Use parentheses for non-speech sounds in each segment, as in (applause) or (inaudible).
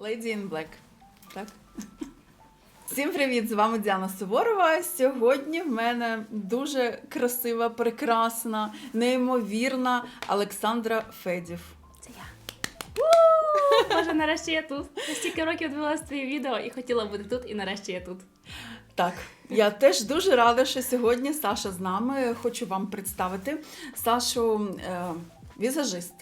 Lady in Black. Так? Всім привіт! З вами Діана Суворова. Сьогодні в мене дуже красива, прекрасна, неймовірна Олександра Федів. Це я. Боже, нарешті я тут. Я стільки років дивилась твої відео і хотіла бути тут, і нарешті я тут. Так, я теж дуже рада, що сьогодні Саша з нами. Хочу вам представити Сашу е, візажист,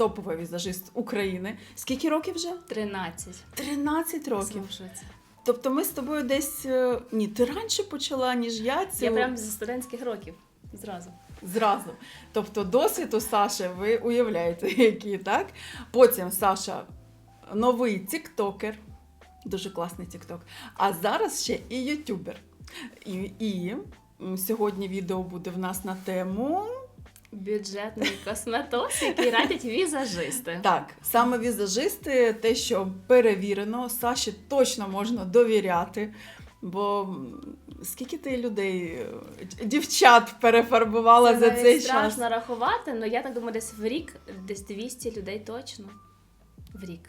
топовий візажист України. Скільки років вже? 13. 13 років. Шоці. Тобто ми з тобою десь. е, Ні, ти раніше почала, ніж я. Цю... Я прям зі студентських років. Зразу. Зразу. Тобто досвід у Саші, ви уявляєте, (laughs) який, так? Потім Саша новий тіктокер, дуже класний тікток. А зараз ще і ютубер. І, і сьогодні відео буде в нас на тему. Бюджетний косметос, який радять візажисти. Так, саме візажисти, те, що перевірено, Саші точно можна довіряти. Бо скільки ти людей, дівчат перефарбувала Це за цей страшно час? рахувати, але я так думаю, десь в рік десь 200 людей точно. В рік.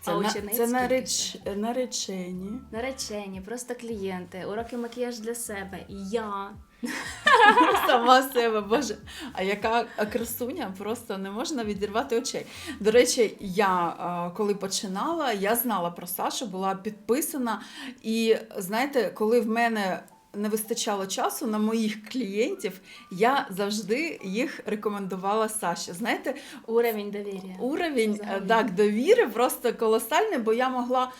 Це, а на, це нареч, наречені. Наречені, просто клієнти, уроки макіяж для себе. Я. (laughs) Сама себе, боже. А яка красуня, просто не можна відірвати очей. До речі, я коли починала, я знала про Сашу, була підписана. І знаєте, коли в мене не вистачало часу на моїх клієнтів, я завжди їх рекомендувала Саші. Знаєте, Уровень довір'я. уровень е, Взагалі. так, довіри просто колосальний, бо я могла,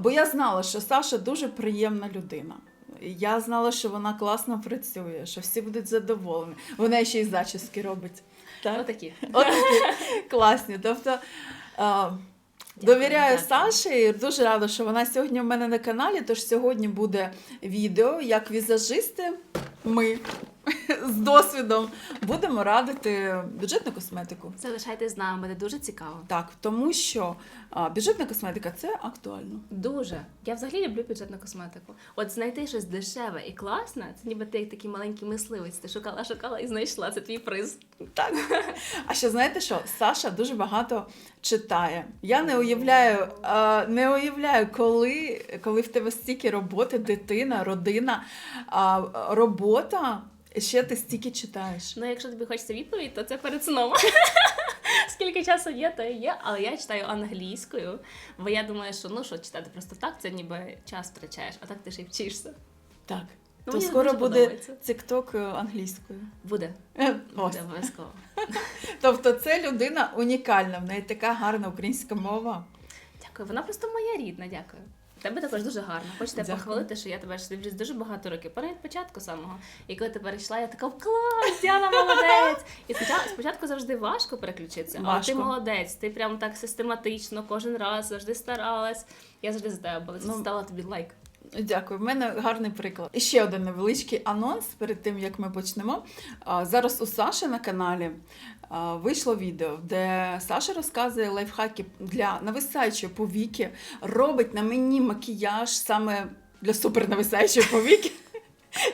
бо я знала, що Саша дуже приємна людина. Я знала, що вона класно працює, що всі будуть задоволені. Вона ще й зачіски робить. Так? Отакі. Отакі. такі класні. Тобто а, довіряю дякую. Саші і дуже рада, що вона сьогодні в мене на каналі. Тож сьогодні буде відео, як візажисти, ми з досвідом будемо радити бюджетну косметику. Залишайтесь з нами, буде дуже цікаво. Так, тому що а, бюджетна косметика це актуально. Дуже. Я взагалі люблю бюджетну косметику. От знайти щось дешеве і класне, це ніби ти як такий маленький мисливець. Ти шукала, шукала і знайшла. Це твій приз. Так. А ще знаєте що? Саша дуже багато читає. Я не уявляю, а, не уявляю, коли, коли в тебе стільки роботи, дитина, родина, а, робота. Ще ти стільки читаєш. Ну, якщо тобі хочеться відповідь, то це перед сном. (laughs) Скільки часу є, то і є, але я читаю англійською, бо я думаю, що ну що читати просто так, це ніби час втрачаєш, а так ти ще й вчишся. Так. Ну, То мені скоро дуже буде подобається. тікток англійською. Буде, Е, Ось. буде обов'язково. (laughs) Тобто це людина унікальна, в неї така гарна українська мова. Дякую, вона просто моя рідна, дякую. Тебе також дуже гарно. Хочу тебе Дякую. похвалити, що я тебе ж дивлюсь дуже багато років. Перед початку самого. І коли ти перейшла, я така клас, Діана молодець. І спочатку, спочатку завжди важко переключитися, але ти молодець. Ти прям так систематично кожен раз завжди старалась. Я завжди за тебе була. Ну, Стала тобі лайк. Дякую. В мене гарний приклад. І ще один невеличкий анонс перед тим, як ми почнемо. Зараз у Саші на каналі вийшло відео, де Саша розказує лайфхаки для нависаючої повіки, робить на мені макіяж саме для супернависаючої повіки.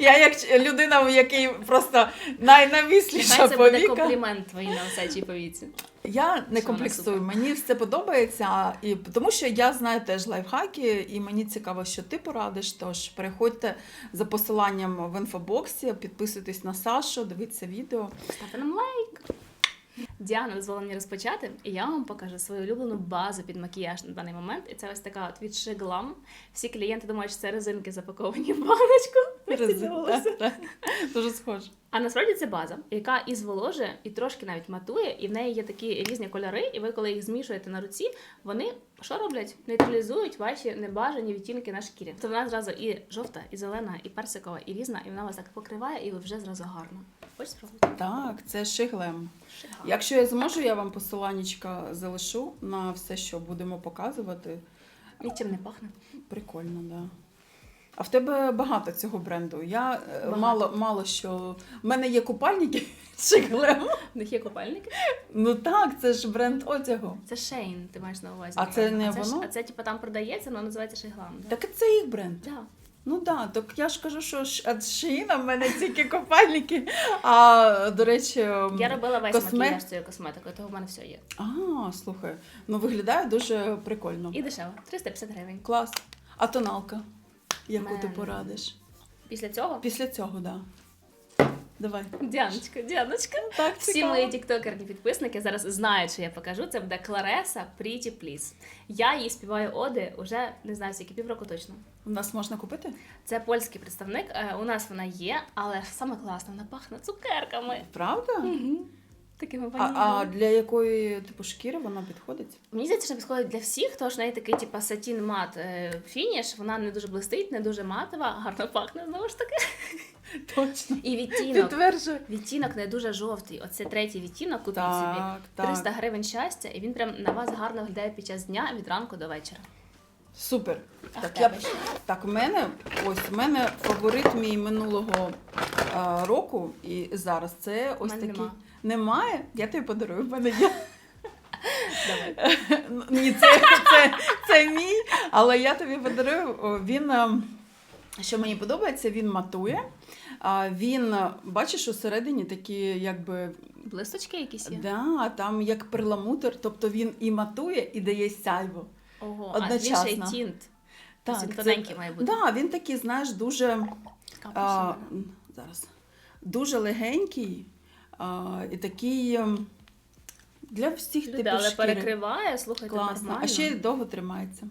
Я як людина, у якій просто найнавісліша Хай це буде комплімент твоїй на осячій повіці. Я не комплексую, мені все подобається, і тому що я знаю теж лайфхаки, і мені цікаво, що ти порадиш. Тож переходьте за посиланням в інфобоксі, підписуйтесь на Сашу, дивіться відео. Ставте нам лайк. Діана дозволила мені розпочати, і я вам покажу свою улюблену базу під макіяж на даний момент. І це ось така от від Shiglam. Всі клієнти думають, що це резинки запаковані в баночку. (laughs) Так, так. Дуже схоже. А насправді це база, яка і зволожує, і трошки навіть матує, і в неї є такі різні кольори, і ви, коли їх змішуєте на руці, вони що роблять? Нейтралізують ваші небажані відтінки на шкірі. То вона зразу і жовта, і зелена, і персикова, і різна, і вона вас так покриває, і ви вже зразу гарно. Хочеш спробувати? Так, це шиглем. Шикарно. Якщо я зможу, я вам посиланнячка залишу на все, що будемо показувати. Нічим не пахне. Прикольно, да. А в тебе багато цього бренду. Я е, Багато. мало, мало що. У мене є купальники (laughs) шиглем. В них є купальники. Ну так, це ж бренд одягу. Це Шейн, ти маєш на увазі. А це не а це, ж- воно? а це типу там продається, воно називається Шейглам. Да? Так це їх бренд. Да. Ну так, да, так я ж кажу, що шина в мене тільки копальники. А до речі, Я робила весь космет- макіяж цією косметикою, того в мене все є. А, слухай, ну виглядає дуже прикольно. І дешево. 350 гривень. Клас. А тоналка? Яку ти порадиш? Після цього. Після цього, так. Да. Давай. Діаночка, Діаночка. Так, Всі цікаво. мої тіктокерні підписники зараз знають, що я покажу. Це буде Клареса Pretty Please. Я їй співаю оди уже не знаю, скільки півроку точно. У нас можна купити? Це польський представник. е, У нас вона є, але саме класно, вона пахне цукерками. Правда? Такими А, а ванільними. для якої типу шкіри вона підходить? Мені здається, що підходить для всіх, тому що в неї такий, типу, сатін мат е, фініш. Вона не дуже блистить, не дуже матова, гарно пахне знову ж таки. (laughs) Точно. І відтінок. Підтверджую. Відтінок не дуже жовтий. Оце третій відтінок, купіть собі. Так, так. 300 гривень щастя, і він прям на вас гарно виглядає під час дня від ранку до вечора. Супер. А так, в я, тебе що? так, у мене ось у мене фаворит мій минулого а, року і зараз це ось мене такий. нема. Немає? Я тобі подарую, в мене є. Давай. (laughs) Ні, це, це, це мій, але я тобі подарую. О, Він, е, що мені подобається, він матує. А, Він, бачиш, усередині такі, якби, Блисточки якісь є? да, там як перламутр, тобто він і матує, і дає сяйво. Ого, а він ще й тінт. Так, він тоненький має бути. Да, він такий, знаєш, дуже. А, зараз. Дуже легенький а, і такий ем, для всіх Люди, типів але шкіри. перекриває, слухайте, Класно. нормально. А ще й довго тримається.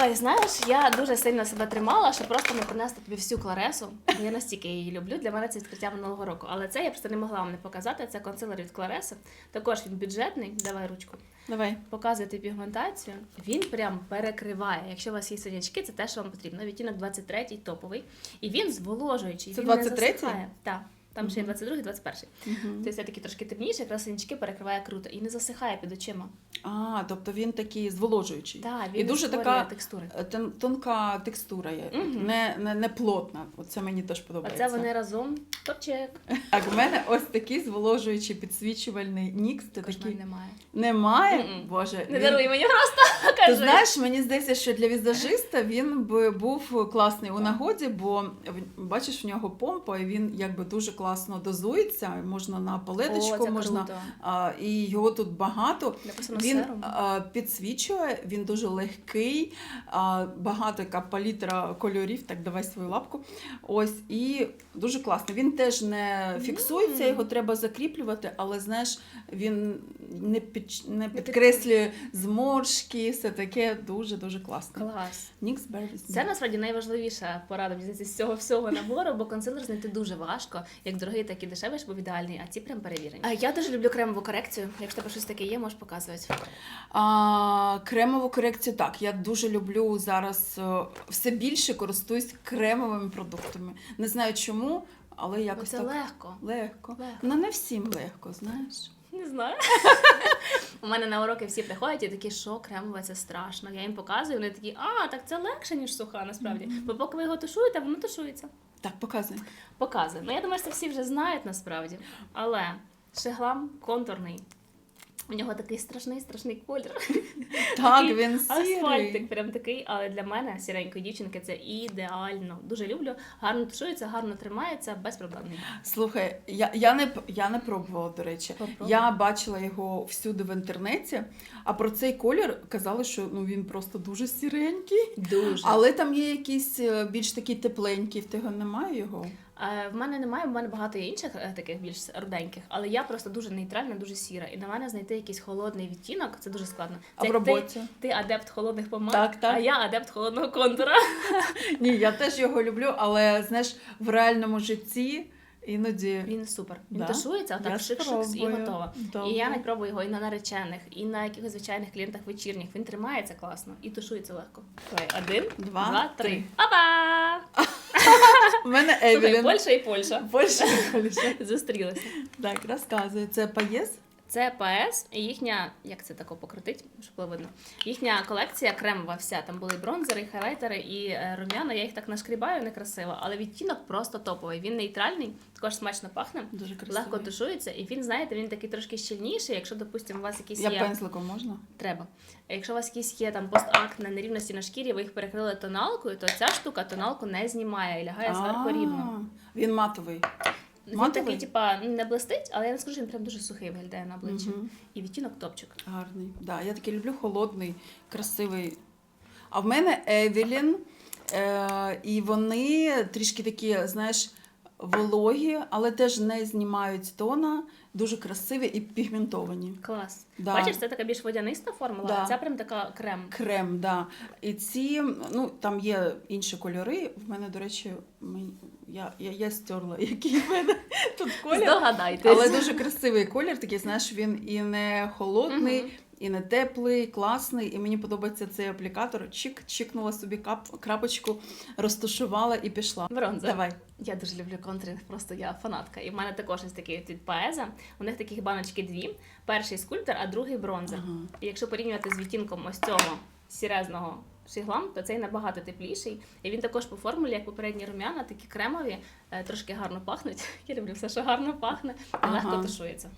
Ой, знаєш, я дуже сильно себе тримала, щоб просто не принести тобі всю кларесу. Я настільки її люблю. Для мене це відкриття минулого року. Але це я просто не могла вам не показати. Це консилер від Клареси. Також він бюджетний. Давай ручку. Давай. Показуєте пігментацію. Він прям перекриває. Якщо у вас є синячки, це те, що вам потрібно. Відтінок 23 топовий. І він зволожуючий. Це він 23-й? не засихає. Так. Там ще є Мгм. 22 21 Мгм. Тобто все-таки трошки темніше, якраз синячки перекриває круто і не засихає під очима. А, тобто він такий зволожуючий. Так, І дуже створює така текстури. Е, тон- Тонка текстура є, Мгм. не, не, не плотна. Оце мені теж подобається. Оце вони разом. Топчик. (laughs) Так, в мене ось такий зволожуючий підсвічувальний нікс. Це Також такий немає. немає. Мгм. Боже, Не він- даруй мені просто. (laughs) Ти Кажи. знаєш, мені здається, що для візажиста він би був класний у нагоді, бо в- бачиш, в нього помпа, і він якби дуже класно дозується. Можна на О, палеточку, це можна а, і його тут багато. Написано Він а, підсвічує, він дуже легкий, а, багато яка палітра кольорів. Так, давай свою лапку. Ось і дуже класний. Він теж не фіксується, його треба закріплювати, але знаєш, він не під не підкреслює зморшки, все таке дуже дуже класно. Клас. Нікс Бервіс. Це насправді найважливіша порада з цього всього набору, бо консилер знайти дуже важко, як дорогий, так і дешевий, щоб був ідеальний, а ці прям перевірені. А я дуже люблю кремову корекцію. Якщо тебе щось таке є, можеш показувати. А, кремову корекцію так. Я дуже люблю зараз е, все більше користуюсь кремовими продуктами. Не знаю чому, але Бо якось це так легко. легко. Легко. Ну не всім легко, знаєш. Не знаю. (laughs) У мене на уроки всі приходять і такі, що кремове це страшно. Я їм показую, вони такі, а, так це легше, ніж суха, насправді. Бо поки ви його тушуєте, воно тушується. Так, показуй. Показує. Ну, я думаю, що це всі вже знають насправді. Але шеглам контурний. У нього такий страшний, страшний колір. Так, Такий він сірий. Асфальтик прям такий, але для мене, сіренької дівчинки, це ідеально. Дуже люблю. Гарно тушується, гарно тримається, безпроблемний. Слухай, я, я, не, я не пробувала, до речі. Попробуй. Я бачила його всюди в інтернеті, а про цей колір казали, що ну, він просто дуже сіренький. Дуже. Але там є якісь е, більш такі тепленькі, в тебе немає його? Е, В мене немає, в мене багато інших е, таких більш руденьких, але я просто дуже нейтральна, дуже сіра. І на мене знайти якийсь холодний відтінок це дуже складно. А в роботі? ти, ти адепт холодних помад, Так, так. а я адепт холодного контура. (laughs) Ні, я теж його люблю, але знаєш, в реальному житті іноді. Він супер. Він Да? тушується, а Я так шик-шик і готово. Добре. І я навіть пробую його і на наречених, і на якихось звичайних клієнтах вечірніх. Він тримається класно і тушується легко. Давай, один, Два, два, три. три. Опа! (laughs) У мене Слухай, Евелін. Польща і Польща. Польща. Польща. (laughs) Зустрілися. Так, розказує. Це поєз? Це ПС, і їхня, як це тако покрутить, щоб було видно. Їхня колекція кремова вся. Там були і бронзери, і хайлайтери, і е, рум'яна. Я їх так нашкрібаю некрасиво, але відтінок просто топовий. Він нейтральний, також смачно пахне, Дуже красиво. легко тушується, і він, знаєте, він такий трошки щільніший. Якщо, допустимо, у вас якісь Я є пензликом можна? треба. Якщо у вас якісь є там постакне, нерівності на шкірі, ви їх перекрили тоналкою, то ця штука тоналку не знімає і лягає зверху рівно. Він матовий. Він матовий? такий, типа, не блистить, але я не скажу, що він прям дуже сухий виглядає на обличчі. Мгм. І відтінок топчик. Гарний. Да, я такий люблю холодний, красивий. А в мене Евелін, е, і вони трішки такі, знаєш, вологі, але теж не знімають тона, дуже красиві і пігментовані. Клас. Да. Бачиш, це така більш водяниста формула, Да. а ця прям така крем. Крем, да. І ці, ну там є інші кольори. В мене, до речі, мені- я, я, я стерла, який в мене тут колір. Здогадайтесь. Але дуже красивий колір, такий, знаєш, він і не холодний, Мгм. І не теплий, класний. І мені подобається цей аплікатор. Чик, чикнула собі кап, крапочку, розташувала і пішла. Бронза. Давай. Я дуже люблю контринг, просто я фанатка. І в мене також є такий від Паеза. У них таких баночки дві. Перший скульптор, а другий бронзер. Ага. І якщо порівнювати з відтінком ось цього сірезного шиглам, то цей набагато тепліший. І він також по формулі, як попередні рум'яна, такі кремові, е, трошки гарно пахнуть. (laughs) Я люблю все, що гарно пахне, і Ага. легко тушується.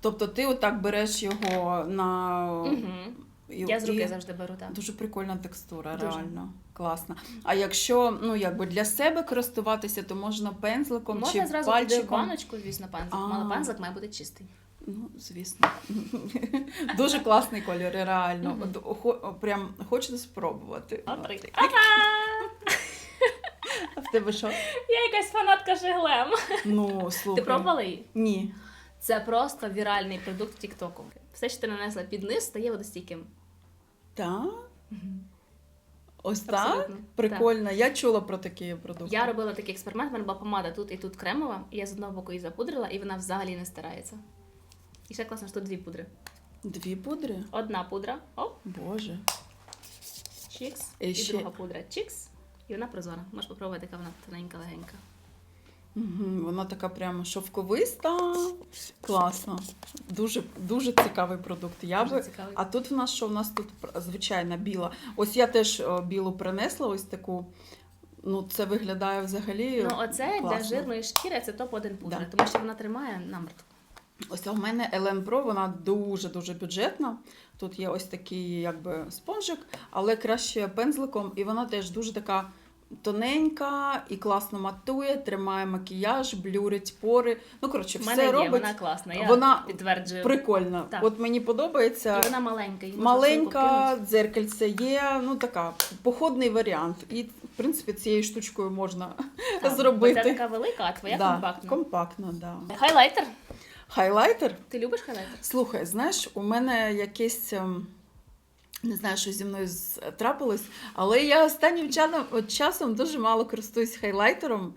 Тобто ти отак береш його на. Угу. і- Я з руки і- завжди беру так. Дуже прикольна текстура, Дуже. реально. Класна. А якщо ну якби для себе користуватися, то можна пензликом Можна чи зразу туди в пальчиком. баночку, звісно, пензлик. А. Але пензлик має бути чистий. Ну, звісно. (laughs) Дуже класний колір, реально. От, хо- прям хочете спробувати. Ага! А в тебе що? Я якась фанатка Жиглем. Ну, слухай. Ти пробувала її? Ні. Це просто віральний продукт Тіктоку. Все, що ти нанесла під низ, стає водостійким. Так? Ось так? Абсолютно. Прикольно. Я чула про такі продукти. Я робила такий експеримент, в мене була помада тут і тут кремова, і я з одного боку її запудрила, і вона взагалі не стирається. І ще класно, що тут дві пудри. Дві пудри? Одна пудра, оп, Боже. чікс, І і, ще- друга пудра, чікс, і вона прозора. Можеш попробувати, яка вона тоненька, легенька. Угу, вона така прямо шовковиста. Класно. Дуже, дуже цікавий продукт. Я Дуже би... цікавий. А тут в нас що? У нас тут звичайна біла. Ось я теж білу принесла, ось таку. Ну, це виглядає взагалі. Ну, оце для жирної шкіри це топ-1 пудра, Да. тому що вона тримає намертво. Ось в мене Елен Pro, вона дуже-дуже бюджетна. Тут є ось такий якби спонжик, але краще пензликом, і вона теж дуже така тоненька і класно матує, тримає макіяж, блюрить пори. Ну, коротше, У все мене є, робить вона класна, я Вона підтверджую. прикольно. Так. От мені подобається. І вона маленька. її Маленька дзеркальце є, ну така походний варіант. І, в принципі, цією штучкою можна. Так, (laughs) зробити. бо Це така велика, а твоя да, компактна. Компактно, да. Хайлайтер. Хайлайтер. Ти любиш хайлайтер? Слухай, знаєш, у мене якесь. ем, Не знаю, що зі мною трапилось, але я останнім часом дуже мало користуюсь хайлайтером.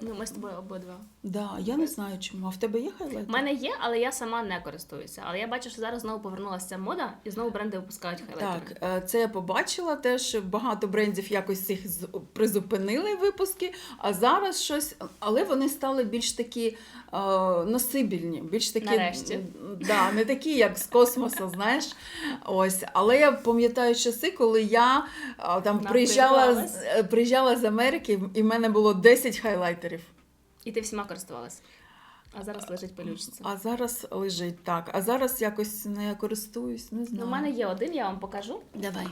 Ну, ми з тобою обидва. Да, я не знаю чому. А в тебе є хайлайтер? У мене є, але я сама не користуюся. Але я бачу, що зараз знову повернулася ця мода, і знову бренди випускають хайлайтери. Так, е, це я побачила теж. Багато брендів якось з- призупинили випуски, а зараз щось, але вони стали більш такі е, носибільні, більш такі Нарешті. Да, не такі, як з космосу, (laughs) знаєш. Ось, але я пам'ятаю часи, коли я е, там приїжджала з, е, приїжджала з Америки, і в мене було 10 хайлайтерів. І ти всіма користувалася. А зараз лежить пилючиця. А зараз лежить так. А зараз якось не користуюсь, не Ну, знаю. у мене є один, я вам покажу. Давай.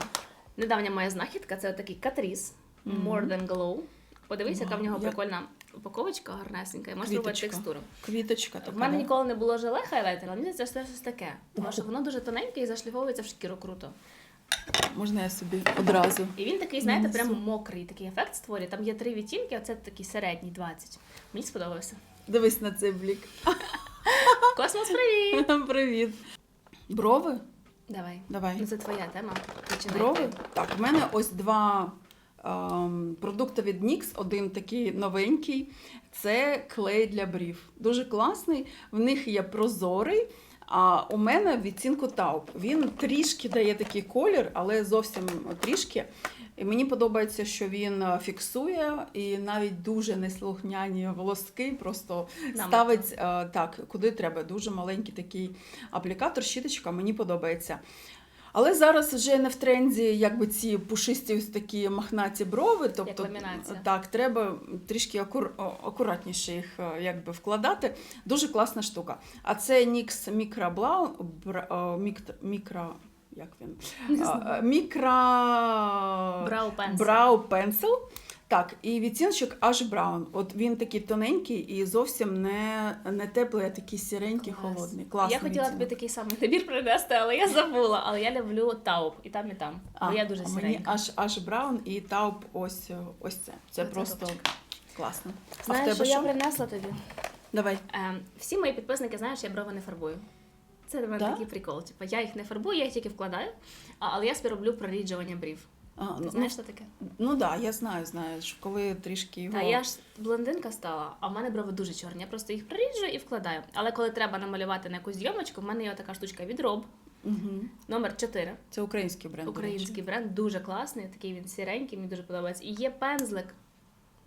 Недавня моя знахідка це такий катріс Мгм. More Than Glow. Подивись, яка в нього прикольна упаковочка, гарнесенька, і можна робити Квіточка. текстуру. Квіточка така. В мене ніколи не було желе хайлайтера, але мені здається, це щось таке. Тому що воно дуже тоненьке і зашліфовується в шкіру круто. Можна я собі одразу. І він такий, знаєте, Несу. прям мокрий такий ефект створює. Там є три відтінки, а це такий середній 20. Мені сподобався. Дивись на цей блік. (laughs) Космос, привіт! (laughs) Привіт. Брови? Давай. Давай. Ну, це твоя тема. Починай Брови? Так, в мене ось два ем, продукти від NYX. Один такий новенький. Це клей для брів. Дуже класний. В них є прозорий. А у мене відцінку тауп. Він трішки дає такий колір, але зовсім трішки. І мені подобається, що він е, фіксує і навіть дуже неслухняні волоски просто Намет. ставить е, так, куди треба. Дуже маленький такий аплікатор, щіточка, мені подобається. Але зараз вже не в тренді, якби ці пушисті ось такі махнаті брови. Тобто, так, треба трішки акур, акуратніше їх е, якби вкладати. Дуже класна штука. А це NYX Micro Brown, бра- о, мікро, як він? Мікро Brow pencil. Brow Pencil. Так, і відтіночок аж браун. От він такий тоненький і зовсім не, не теплий, а такий сіренький, Клас. холодний. Класний Я хотіла тобі такий самий набір принести, але я забула. Але я люблю тауп і там, і там. бо я дуже а мені сіренька. аж аж браун і тауп ось ось це. Це Оце просто топчик. класно. а в Знаєш, тебе що що? я принесла тобі? Давай. Ем, всі мої підписники знають, що я брови не фарбую. Це для мене Да? такий прикол. Типу, я їх не фарбую, я їх тільки вкладаю, а, але я собі роблю проріджування брів. А, Ти ну, знаєш, що таке? ну да, я знаю, знаю, що коли трішки його. Та я ж блондинка стала, а в мене брови дуже чорні. Я просто їх проріджую і вкладаю. Але коли треба намалювати на якусь зйомочку, в мене є така штучка від Роб, Мгм. номер 4. Це український бренд. Український бренд, дуже класний, такий він сіренький, мені дуже подобається. І є пензлик.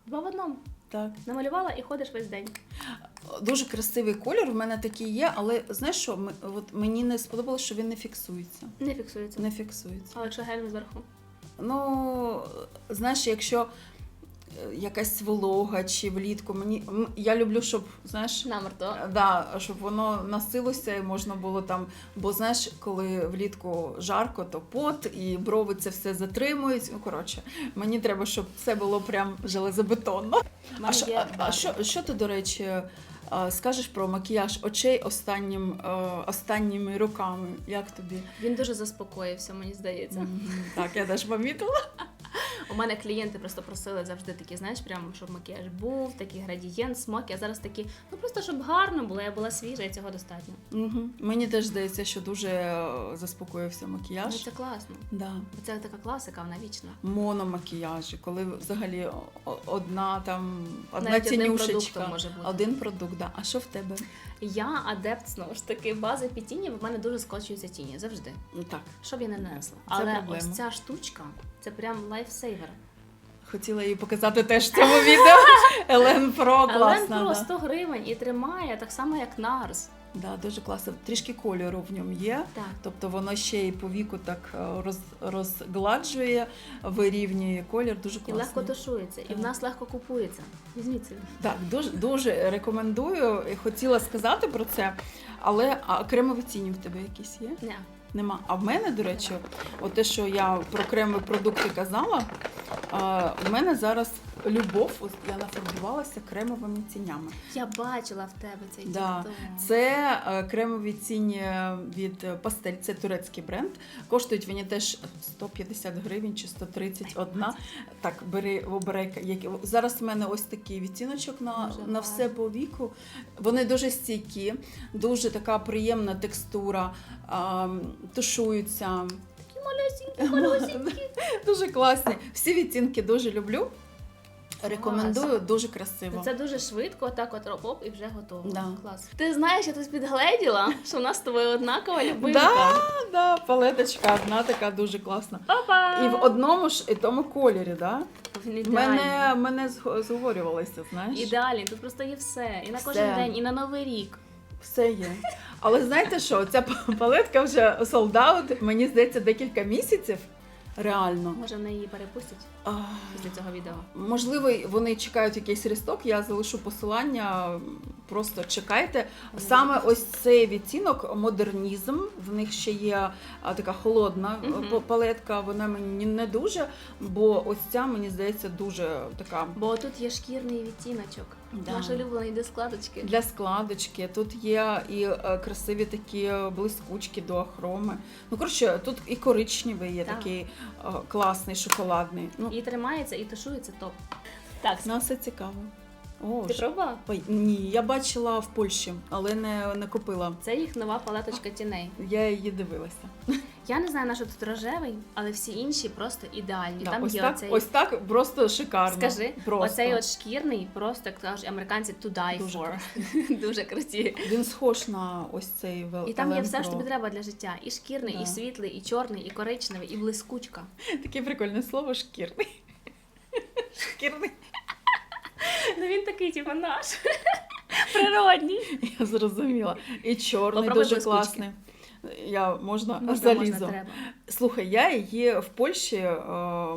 Два в одному. Так. Намалювала і ходиш весь день. Дуже красивий колір, в мене такий є, але знаєш що, М- от мені не сподобалось, що він не фіксується. Не фіксується. Не фіксується. Але якщо гелем зверху. Ну, знаєш, якщо е, якась волога чи влітку, мені я люблю, щоб знаєш. Намерто. е, Да, щоб воно носилося і можна було там, бо знаєш, коли влітку жарко, то пот і брови це все затримують. Ну коротше, мені треба, щоб це було прям железобетонно. А що, а, а що, що ти, до речі, скажеш про макіяж очей останнім, е, останніми роками? Як тобі? Він дуже заспокоївся, мені здається. Мгм. Так, я теж помітила. У мене клієнти просто просили завжди такі, знаєш, прямо щоб макіяж був, такий градієнт, смак. Я зараз такі, ну просто щоб гарно було, я була свіжа, і цього достатньо. Угу. Мені теж здається, що дуже е, заспокоївся Ну, макіяж. це класно. Да. Це така класика, вона вічна. Мономакіяжі, коли взагалі одна там одна Навіть тінюшечка. продуктом може бути. Один продукт, да. А що в тебе? Я адепт знову ж таки бази під тіні, бо в мене дуже скочуються тіні завжди. Ну, Так, Щоб я не нанесла. Але проблема. ось ця штучка це прям лайфсейвер. хотіла їй показати теж в цьому відео. (laughs) Елен Про класна. Елен про 100 гривень і тримає так само, як Нарс. Да, дуже класно. Трішки кольору в ньому є. Так. Тобто воно ще і по віку так е, роз, розгладжує, вирівнює колір. Дуже І легко тушується, і в нас легко купується. Візьміть собі. Так, дуже дуже рекомендую. Хотіла сказати про це, але а кремові тіні в тебе якісь є? Не. Нема. А в мене, до речі, от те, що я про кремові продукти казала, в мене зараз любов, ось я нафарбувалася кремовими тінями. Я бачила в тебе цей Да. Це е, кремові тіні від Пастель, це турецький бренд. Коштують вони теж 150 гривень чи 130 одна. Так, бери, обирай. Зараз в мене ось такий відтіночок на, Дуже на все по віку. Вони дуже стійкі, дуже така приємна текстура, тушуються. Такі малюсінькі, малюсінькі. (laughs) Дуже класні. Всі відтінки дуже люблю. Рекомендую, дуже красиво. Це дуже швидко, так от роп і вже готово. Да. Клас. Ти знаєш, я тут підгледіла, (laughs) що в нас з тобою однакова любимка. Да, да, палеточка одна така дуже класна. Папа! І в одному ж і тому кольорі, да? Мене, мене зго- зговорювалося, знаєш? Ідеальний, тут просто є все. І на Все. кожен день, і на новий рік. Все є. Але знаєте що, ця палетка вже солдат, мені здається, декілька місяців. Реально. Може, вони її перепустять А, після цього відео. Можливо, вони чекають якийсь рісток, я залишу посилання, просто чекайте. Саме ось цей відтінок модернізм. В них ще є така холодна п- палетка, вона мені не дуже, бо ось ця, мені здається, дуже така Бо тут є шкірний відтіночок. Да. Наш улюблений до складочки. для складочки. Тут є і е, красиві такі е, блискучки до ахроми. Ну, коротше, тут і коричневий є Так. такий е, класний, шоколадний. Ну, І тримається, і тушується топ. Так, на все цікаво. О, ти ж- пробувала? Ні, я бачила в Польщі, але не, не купила. Це їх нова палеточка тіней. Я її дивилася. Я не знаю, на що тут рожевий, але всі інші просто ідеальні. Да, Там ось, є так, оцей. ось так просто шикарно. Скажи, просто. оцей от шкірний, просто як кажуть американці to die Дуже for. (laughs) Дуже красиві. Він схож на ось цей вел... І там є все, що тобі треба для життя: і шкірний, Да. і світлий, і чорний, і коричневий, і блискучка. Таке прикольне слово шкірний. Шкірний. Ну він такий, типу, наш. (laughs) Природній. Я зрозуміла. І чорний Попробуй дуже блискучки. класний. Я можна, Можна, залізу. можна, треба. Слухай, я її в Польщі е,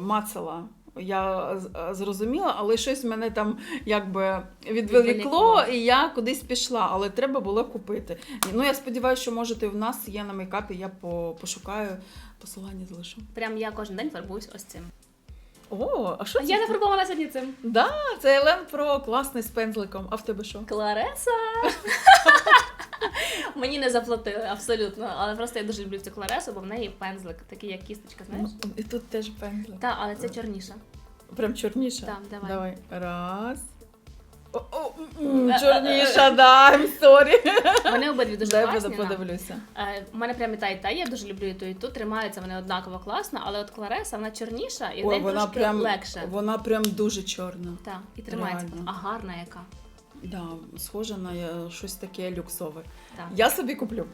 мацала. Я зрозуміла, але щось мене там якби відволікло, і я кудись пішла, але треба було купити. Ну я сподіваюся, що може ти в нас є на мейкапі, я по- пошукаю, посилання залишу. Прям я кожен день фарбуюсь ось цим. О, а що це? Я не фарбована сьогодні цим. Да, це Елен Про класний з пензликом. А в тебе що? Клареса. (laughs) Мені не заплатили абсолютно, але просто я дуже люблю цю кларесу, бо в неї пензлик, такий як кісточка, знаєш? І тут теж пензлик. Так, але це чорніша. Прям чорніша? Так, давай. Давай. Раз. О, о, м, м, чорніша, да, I'm sorry. Вони обидві дуже Дай класні. на. подивлюся. Е, У мене прям і та, і та, я дуже люблю і ту, і ту. Тримаються вони однаково класно, але от Клареса вона чорніша і в Ой, неї вона трошки прям, легше. вона прям дуже чорна. Так, і тримається. Реально. А гарна яка. Да, схоже на е, щось таке люксове. Так, Я собі куплю.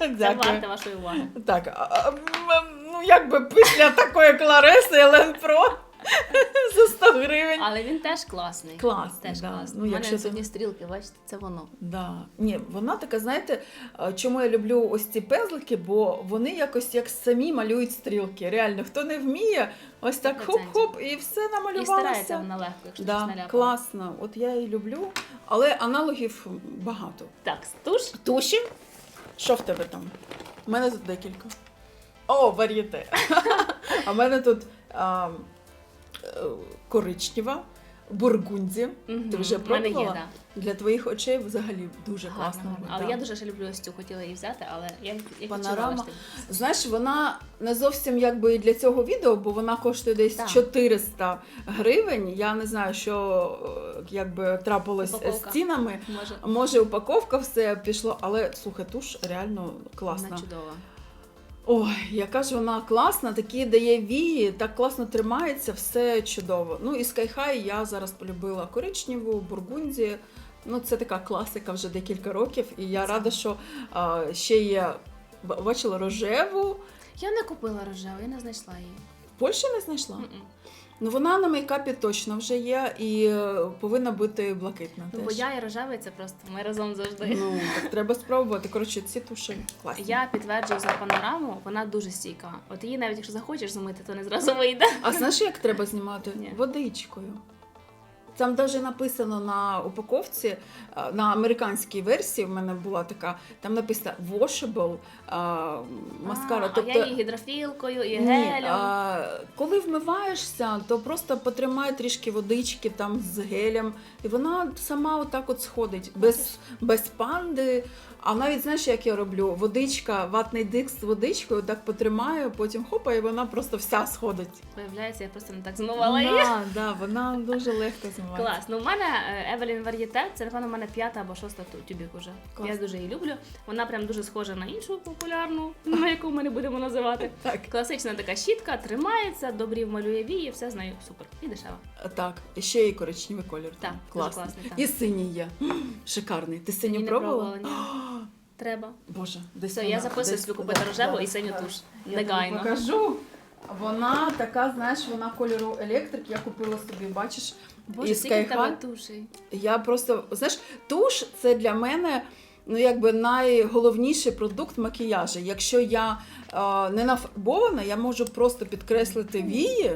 100%. Це варте вашої уваги. Так, а, а, ну якби після такої Клареси Елен Про (laughs) за 100 гривень. Але він теж класний. Класний, Теж да. класний. Ну, У мене якщо ти- сьогодні стрілки, бачите, це воно. Да. Ні, вона така, знаєте, е, чому я люблю ось ці пензлики, бо вони якось як самі малюють стрілки. Реально, хто не вміє, ось так 100%. хоп-хоп, і все І старається вона легко, якщо Да, щось наляпала. класно. От я її люблю, але аналогів багато. Так, туш. Туші. Що в тебе там? У мене тут декілька. О, вар'єте. (laughs) А в мене тут а, коричнева, бургунзі. Ти вже мене є, да. Для твоїх очей взагалі дуже Гарно, класно. гарно. Але я дуже люблю ось цю, хотіла її взяти, але я, я Панорама. Знаєш, вона не зовсім якби і для цього відео, бо вона коштує десь Так. 400 гривень. Я не знаю, що е, якби трапилось Упаковка. з цінами. може Може, упаковка все пішло, але слухай, туш реально класна. вона чудова. Ой, яка ж вона класна, такі дає вії, так класно тримається, все чудово. Ну і Sky High я зараз полюбила коричневу, бургунді. Ну, це така класика вже декілька років, і я рада, що а, ще є. Бачила рожеву. Я не купила рожеву, я не знайшла її. В Польщі не знайшла. М-м. Ну вона на мейкапі точно вже є і е, повинна бути блакитна. Ну, теж. бо я і рожевий, це просто ми разом завжди. Ну, так треба спробувати. Коротше, ці туші класні. Я підтверджую за панораму, вона дуже стійка. От її навіть якщо захочеш замити, то не зразу вийде. А знаєш, як треба знімати? Ні. Водичкою. Там навіть написано на упаковці, е, на американській версії в мене була така, там написано washable е, маскара. А, а я її гідрофілкою і Ні, а, коли вмиваєшся, то просто потримай трішки водички там з гелем, і вона сама отак от сходить, без, без панди. А навіть знаєш, як я роблю? Водичка, ватний диск з водичкою, так потримаю, потім хопа, і вона просто вся сходить. Виявляється, я просто не так змивала її. Да, да, вона дуже легко змивається. Клас. Ну, у мене е, Евелін Вар'єте, це напевно у мене п'ята або шоста тюбік уже. Клас. Я дуже її люблю. Вона прям дуже схожа на іншу популярну, (laughs) на яку ми не будемо називати. Так, Класична така щітка, тримається, добрі малює вії, все з нею супер. І дешево. так, і ще і коричневий колір. Так, дуже класний. класний, так. І синій є. (gasps) Шикарний. Ти синю пробувала? ні. (gasps) Треба. Боже, десь Все, вона- я записую десь- собі купити да, рожеву да, і синю да. туш. Я тобі Негайно. покажу. Вона така, знаєш, вона кольору електрик. Я купила собі, бачиш, Боже, і скільки в тебе High. тушей. Я просто, знаєш, туш це для мене. Ну, якби найголовніший продукт макіяжу. Якщо я е, не нафарбована, я можу просто підкреслити вії,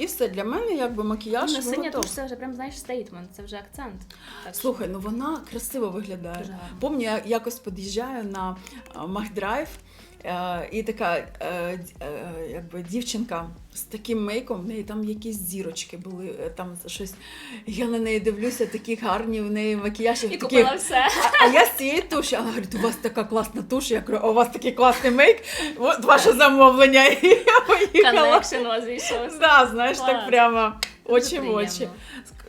і все для мене якби макіяж Ну, синя туш це вже прям знаєш стейтмент, це вже акцент. Так Слухай, ну вона красиво виглядає. Помню, я якось під'їжджаю на е, Махдрайв, і така е, е, якби дівчинка з таким мейком, в неї там якісь зірочки були, е, там щось. Я на неї дивлюся, такі гарні в неї макіяжі. І такі- купила все. а, а я з цієї туші, вона говорить, у вас така класна туш. Я кажу, у вас такий класний мейк, от ваше замовлення. І я поїхала. У вас зійшовся. Да, знаєш, так прямо очі в очі.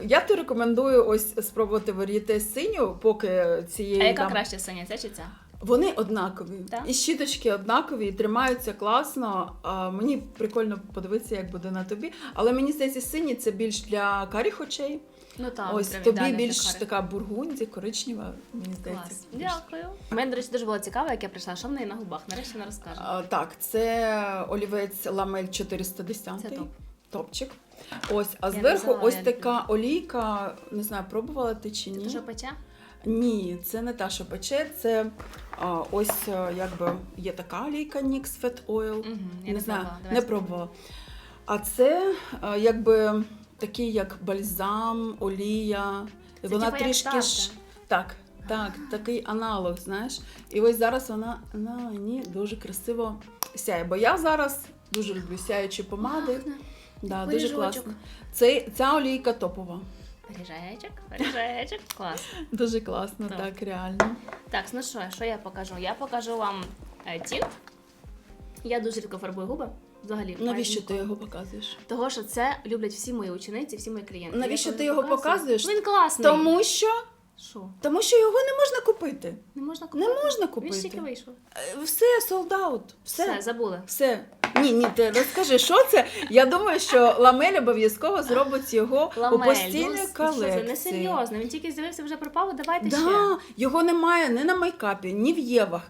Я тобі рекомендую ось спробувати вар'єте синю, поки цієї А яка дам- краще синя, ця чи ця? Вони однакові. Так. І щіточки однакові, і тримаються класно. А, мені прикольно подивитися, як буде на тобі. Але мені здається, синій це більш для карих очей. Ну так, Ось тобі ідеально для більш кари. така бургунді, коричнева, мені здається. Клас. більш. Дякую. Мене, до речі, дуже було цікаво, як я прийшла. Що в неї на губах? Нарешті не розкаже. А, так, це олівець ламель 410. Це топ. Топчик. Ось, а Я не зверху ось я така олійка, не знаю, пробувала ти чи ні. що пече? Ні, це не та, що пече, це а, ось а, якби є така олійка NYX Fat Oil. Угу, я не, знаю, пробувала. Давай не пробувала. А це а, якби такий як бальзам, олія. Це вона типу як трішки ж. Так, так, такий аналог, знаєш. І ось зараз вона на мені дуже красиво сяє. Бо я зараз дуже люблю сяючі помади. Да, дуже класно. Це, ця олійка топова. Пиріжечок, пиріжечок. Клас. Дуже класно, Так. так, реально. Так, ну що, що я покажу? Я покажу вам е, тінт. Я дуже рідко фарбую губи. Взагалі. Навіщо ти його показуєш? Того, що це люблять всі мої учениці, всі мої клієнти. Навіщо Я ти його показуєш? Він класний. Тому що, Що? тому що його не можна купити. Не можна Не купити? Він купити. стільки вийшов. Е, Все, out. Все, Все. забули. Все. Ні, ні, ти розкажи, що це? Я думаю, що ламель обов'язково зробить його у Ламель, ну, що колекції. це не серйозно. Він тільки з'явився, вже пропав, давайте ще. Да, його немає ні на майкапі, ні в Євах,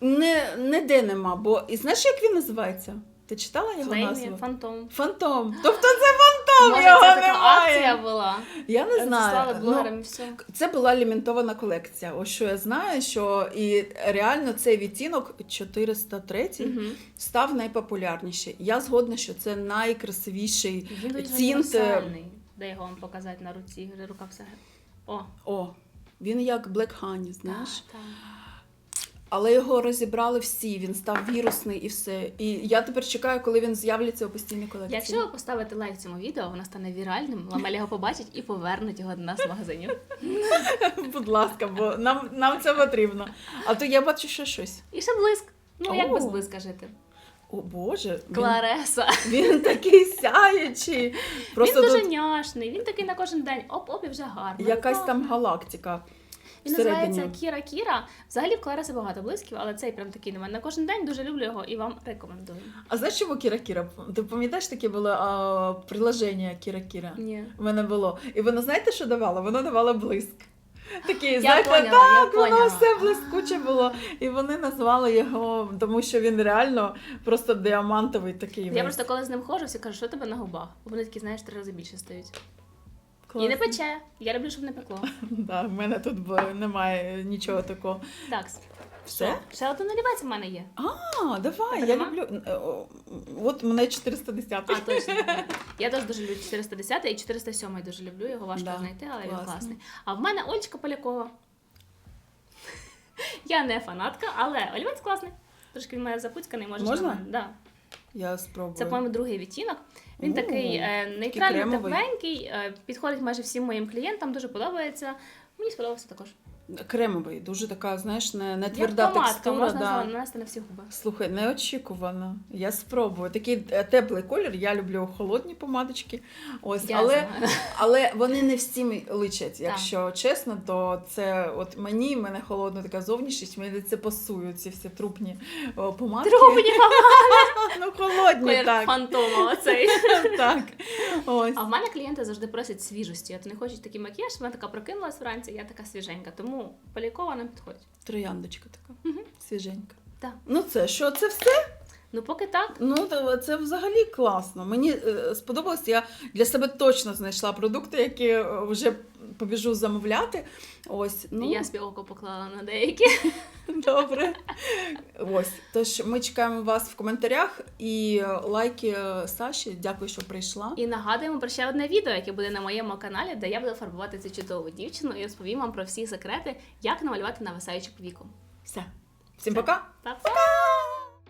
ні, ніде нема. Бо і знаєш, як він називається? Ти читала його Флеймі, назву? фантом. Фантом. Тобто це фантом, Може, його це така немає. акція була. Я не знаю. Ну, блогерам і все. Це була лімітована колекція. Ось що я знаю, що і реально цей відтінок 403 Угу. став найпопулярніший. Я згодна, що це найкрасивіший Він дуже тінт. е, універсальний. Де його вам показати на руці? Рука все. О, О, він як Black Honey, знаєш. так. Але його розібрали всі, він став вірусний і все. І я тепер чекаю, коли він з'являться у постійній колекції. Якщо ви поставите лайк цьому відео, воно стане віральним, ламель його побачить і повернуть його до нас в магазині. (laughs) Будь ласка, бо нам, нам це потрібно. А то я бачу ще щось. І ще блиск. Ну, як О. без блиска жити? О Боже, він, Клареса. він такий сяючий. Просто він дуже тут няшний, він такий на кожен день. Оп-оп, і вже гарно. якась Ну, там галактика. Він всередині. називається Кіра Кіра. Взагалі в Клареси багато блисків, але цей прям такий на мене на кожен день. Дуже люблю його і вам рекомендую. А знаєш, чому Кіра Кіра? Ти пам'ятаєш таке було а, приложення Кіра Кіра? Ні. У мене було. І воно знаєте, що давало? Воно давало блиск. Такий, знаєте, поняла, так, воно поняла. все блискуче було. І вони назвали його, тому що він реально просто діамантовий такий. Я весь. просто коли з ним ходжу, всі кажуть, що тебе на губах. Вони такі, знаєш, три рази більше стають. Класно. І не пече. Я люблю, щоб не пекло. (laughs) Да, в мене тут бо, немає нічого такого. Так, Все? ще один олівець у мене є. А, давай, я нема? люблю. Е, о, От мене 410. А, точно. (laughs) Я теж дуже люблю 410 і 407 дуже люблю. Його важко Да, знайти, але він класно. класний. А в мене Ольчка Полякова. (laughs) Я не фанатка, але олівець класний. Трошки він має запуцьканий, можеш Можна? Да. Я спробую. Це, по-моєму, другий відтінок. Він О, такий е, нейтральний, кремовий. тепленький, е, підходить майже всім моїм клієнтам, дуже подобається. Мені сподобався також. Кремовий, дуже така, знаєш, не, не Як помадка, текстура. можна Да. нанести на всі губи. Слухай, неочікувано. Я спробую. Такий е, теплий колір. Я люблю холодні помадочки. Ось, Я але, знаю. (laughs) але вони не всім личать. Якщо чесно, то це от мені, в мене холодна така зовнішність, мені це пасують ці всі трупні помадки. Трубні Ну, холодні, колір так. фантома оцей. (laughs) так. Ось. А в мене клієнти завжди просять свіжості. От не хочуть такий макіяж, вона така прокинулась вранці, я така свіженька. Тому полікова нам підходить. Трояндочка така. Мгм. Свіженька. Так. Ну це що, це все? Ну, поки так. Ну, то це взагалі класно. Мені е, сподобалось, я для себе точно знайшла продукти, які е, вже побіжу замовляти. Ось, ну, Я око поклала на деякі. (laughs) добре. Ось. Тож ми чекаємо вас в коментарях і лайки е, Саші. Дякую, що прийшла. І нагадуємо про ще одне відео, яке буде на моєму каналі, де я буду фарбувати цю чудову дівчину і розповім вам про всі секрети, як намалювати нависаючу повіку. Все. Всім пока! Па-па!